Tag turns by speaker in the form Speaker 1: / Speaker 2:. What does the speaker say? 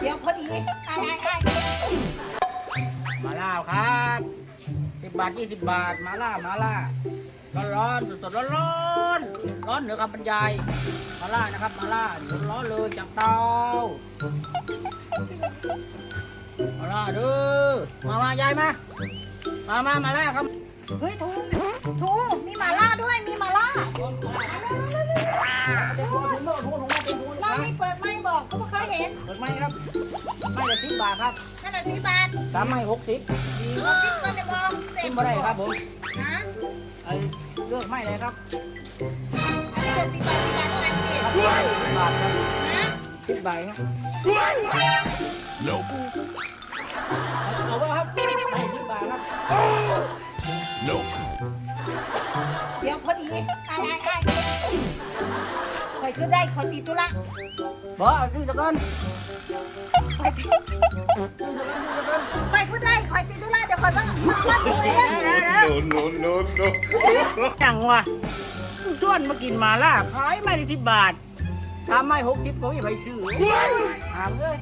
Speaker 1: เดี๋ยวพอดีไอ้ไอ้ไอ้
Speaker 2: มาล่าครับสิบบาทยี่สิบบาทมาล่ามาล่าร้อนร้อนสดๆร้อนร้อนร้อนเหนือคำบรรยายมาล่านะครับมาล่าเดี๋ยวร้อนเลยจากเตามาล่าเด้อมามายายมามามามาล่าครับ
Speaker 1: เฮ้ยทูทูมีมาล่า เราไม่เปิดไม่บอกก็ไม่เคยเห็น
Speaker 2: เปิดไหมครับไม่ละสิบบาทครับ
Speaker 1: นั่นแหละสิบบาท
Speaker 2: สามไม่หกสิบ
Speaker 1: เราสิบก็จะบอกเสร็
Speaker 2: กิ
Speaker 1: จ
Speaker 2: นบ่ได้ครับผม
Speaker 1: นะ
Speaker 2: ไอ้เลือกไม่เลยครับ
Speaker 1: อันนี้เกิดสิบบาทสิบบาทเท่าไหร่พี่
Speaker 2: ครับสิบบาทครับ
Speaker 1: นะ
Speaker 2: สิบบาทครับ
Speaker 3: Nope.
Speaker 2: เอาไว้ครับไม่สิบบาทครับ
Speaker 3: Nope.
Speaker 1: เดี๋ยวพอดีไอ้ไอ้ไอ้ ข่อยขึ้ได้ข่อยตีตุละ
Speaker 2: บ่เอาซื้อตะกอน
Speaker 1: ข่อยตีอได้ข่อยตีตุละเดี๋ยวข่อยมามาดูเองโนโน
Speaker 3: โนโน
Speaker 2: ยังวะส่วนมากินมาล่าขายไม่ได้สิบบาททำไม่หกสิบก็ไม่ไปซื้อถามเลย